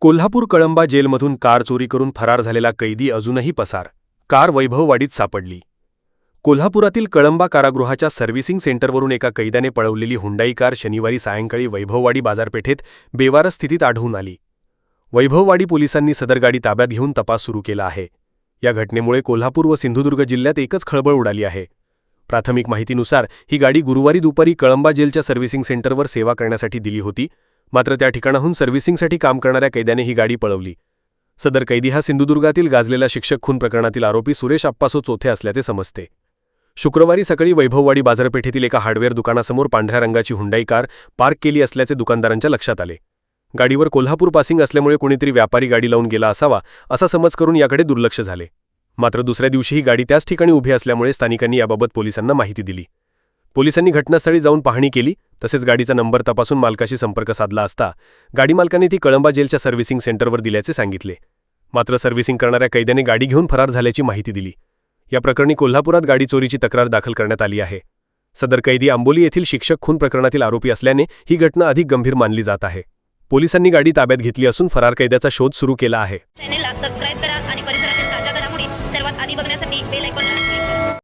कोल्हापूर कळंबा जेलमधून कार चोरी करून फरार झालेला कैदी अजूनही पसार. कार वैभववाडीत सापडली. कोल्हापुरातील कळंबा कारागृहाच्या सर्व्हिसिंग सेंटरवरून एका कैद्याने पळवलेली हुंडाई कार शनिवारी सायंकाळी वैभववाडी बाजारपेठेत बेवारस स्थितीत आढळून आली. वैभववाडी पोलिसांनी सदर गाडी ताब्यात घेऊन तपास सुरू केला आहे. या घटनेमुळे कोल्हापूर व सिंधुदुर्ग जिल्ह्यात एकच खळबळ उडाली आहे. प्राथमिक माहितीनुसार ही गाडी गुरुवारी दुपारी कळंबा जेलच्या सर्व्हिसिंग सेंटरवर सेवा करण्यासाठी दिली होती. मात्र त्या ठिकाणाहून सर्व्हिसिंगसाठी काम करणाऱ्या कैद्याने ही गाडी पळवली. सदर कैदी हा सिंधुदुर्गातील गाजलेला शिक्षक खून प्रकरणातील आरोपी सुरेश आप्पासो चोथे असल्याचे समजते. शुक्रवारी सकाळी वैभववाडी बाजारपेठेतील एका हार्डवेअर दुकानासमोर पांढऱ्या रंगाची हुंडाई कार पार्क केली असल्याचे दुकानदारांच्या लक्षात आले. गाडीवर कोल्हापूर पासिंग असल्यामुळे कोणीतरी व्यापारी गाडी लावून गेला असावा असा समज करून याकडे दुर्लक्ष झाले. मात्र दुसऱ्या दिवशी ही गाडी त्याच ठिकाणी उभी असल्यामुळे स्थानिकांनी याबाबत पोलिसांना माहिती दिली. पोलिसांनी घटनास्थळी जाऊन पाहणी केली तसेच गाडीचा नंबर तपासून मालकाशी संपर्क साधला असता गाडी मालकाने ती कळंबा जेलच्या सर्व्हिसिंग सेंटरवर दिल्याचे सांगितले. मात्र सर्व्हिसिंग करणाऱ्या कैद्याने गाडी घेऊन फरार झाल्याची माहिती दिली. या प्रकरणी कोल्हापुरात गाडी चोरीची तक्रार दाखल करण्यात आली आहे. सदर कैदी आंबोली येथील शिक्षक खून प्रकरणातील आरोपी असल्याने ही घटना अधिक गंभीर मानली जात आहे. पोलिसांनी गाडी ताब्यात घेतली असून फरार कैद्याचा शोध सुरू केला आहे.